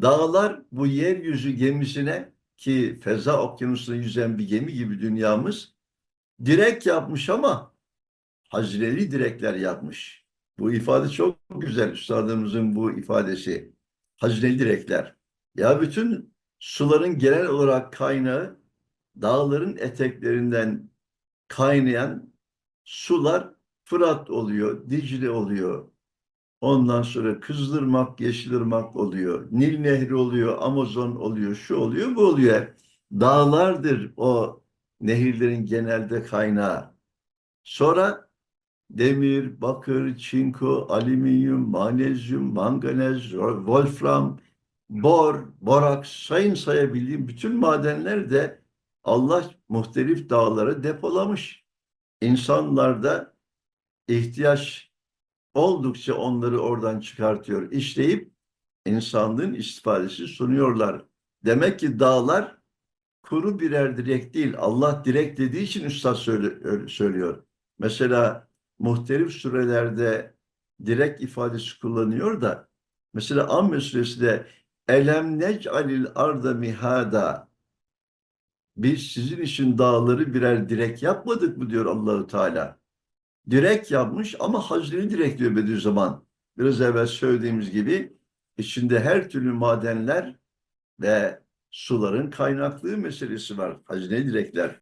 Dağlar bu yeryüzü gemisine ki feza okyanusunda yüzen bir gemi gibi dünyamız direk yapmış ama hazineli direkler yapmış. Bu ifade çok güzel üstadımızın bu ifadesi. Hazineli direkler. Ya bütün suların genel olarak kaynağı dağların eteklerinden kaynayan sular Fırat oluyor, Dicle oluyor. Ondan sonra Kızılırmak, Yeşilırmak oluyor. Nil Nehri oluyor, Amazon oluyor, şu oluyor, bu oluyor. Dağlardır o nehirlerin genelde kaynağı. Sonra demir, bakır, çinko, alüminyum, manezyum, manganez, wolfram, bor, boraks, sayın sayabildiğim bütün madenler de Allah muhtelif dağlara depolamış. İnsanlar da ihtiyaç oldukça onları oradan çıkartıyor, işleyip insanlığın istifadesi sunuyorlar. Demek ki dağlar kuru birer direk değil. Allah direk dediği için üstad söylüyor. Mesela muhtelif surelerde direk ifadesi kullanıyor da mesela Amme suresinde elem nec'alil arda mihada biz sizin için dağları birer direk yapmadık mı diyor Allahu Teala. Direk yapmış ama hazineli direk diyor Bediüzzaman. Biraz evvel söylediğimiz gibi içinde her türlü madenler ve suların kaynaklığı meselesi var. Hazineli direkler.